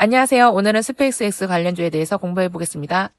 안녕하세요. 오늘은 스페이스X 관련주에 대해서 공부해 보겠습니다.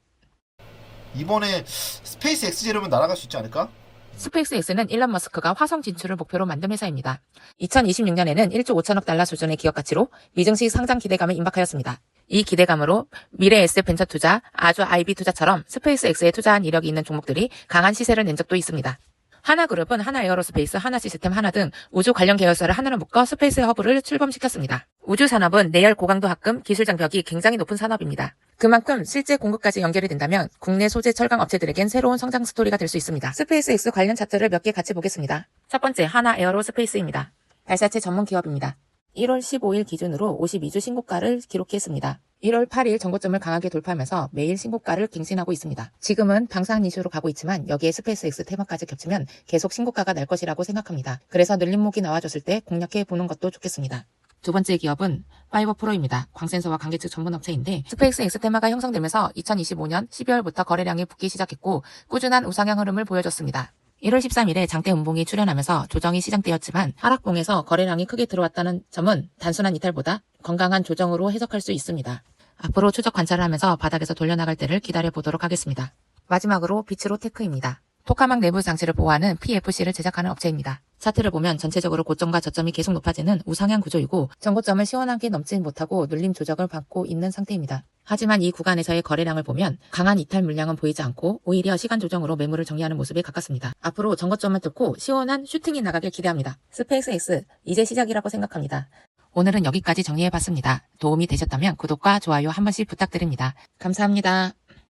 이번에 스페이스 X 제로면 날아갈 수 있지 않을까? 스페이스X는 일론 머스크가 화성 진출을 목표로 만든 회사입니다. 2026년에는 1조 5천억 달러 수준의 기업 가치로 미증시 상장 기대감을 임박하였습니다. 이 기대감으로 미래 SF 벤처 투자, 아주 IB 투자처럼 스페이스X에 투자한 이력이 있는 종목들이 강한 시세를 낸 적도 있습니다. 하나그룹은 하나에어로스페이스, 하나시스템, 하나 등 우주 관련 계열사를 하나로 묶어 스페이스 허브를 출범시켰습니다. 우주 산업은 내열 고강도 합금, 기술 장벽이 굉장히 높은 산업입니다. 그만큼 실제 공급까지 연결이 된다면 국내 소재 철강 업체들에겐 새로운 성장 스토리가 될 수 있습니다. 스페이스X 관련 차트를 몇 개 같이 보겠습니다. 첫 번째 하나 에어로 스페이스입니다. 발사체 전문 기업입니다. 1월 15일 기준으로 52주 신고가를 기록했습니다. 1월 8일 전고점을 강하게 돌파하면서 매일 신고가를 갱신하고 있습니다. 지금은 방산 이슈로 가고 있지만 여기에 스페이스X 테마까지 겹치면 계속 신고가가 날 것이라고 생각합니다. 그래서 늘림목이 나와줬을 때 공략해 보는 것도 좋겠습니다. 두 번째 기업은 파이버 프로입니다. 광센서와 관계측 전문 업체인데 스페이스X 테마가 형성되면서 2025년 12월부터 거래량이 붙기 시작했고 꾸준한 우상향 흐름을 보여줬습니다. 1월 13일에 장대 음봉이 출현하면서 조정이 시작되었지만 하락봉에서 거래량이 크게 들어왔다는 점은 단순한 이탈보다 건강한 조정으로 해석할 수 있습니다. 앞으로 추적 관찰을 하면서 바닥에서 돌려나갈 때를 기다려 보도록 하겠습니다. 마지막으로 비츠로 테크입니다. 토카막 내부 장치를 보호하는 PFC를 제작하는 업체입니다. 차트를 보면 전체적으로 고점과 저점이 계속 높아지는 우상향 구조이고 전고점을 시원하게 넘지 못하고 눌림 조정을 받고 있는 상태입니다. 하지만 이 구간에서의 거래량을 보면 강한 이탈 물량은 보이지 않고 오히려 시간 조정으로 매물을 정리하는 모습에 가깝습니다. 앞으로 전고점을 뚫고 시원한 슈팅이 나가길 기대합니다. 스페이스 X 이제 시작이라고 생각합니다. 오늘은 여기까지 정리해봤습니다. 도움이 되셨다면 구독과 좋아요 한 번씩 부탁드립니다. 감사합니다.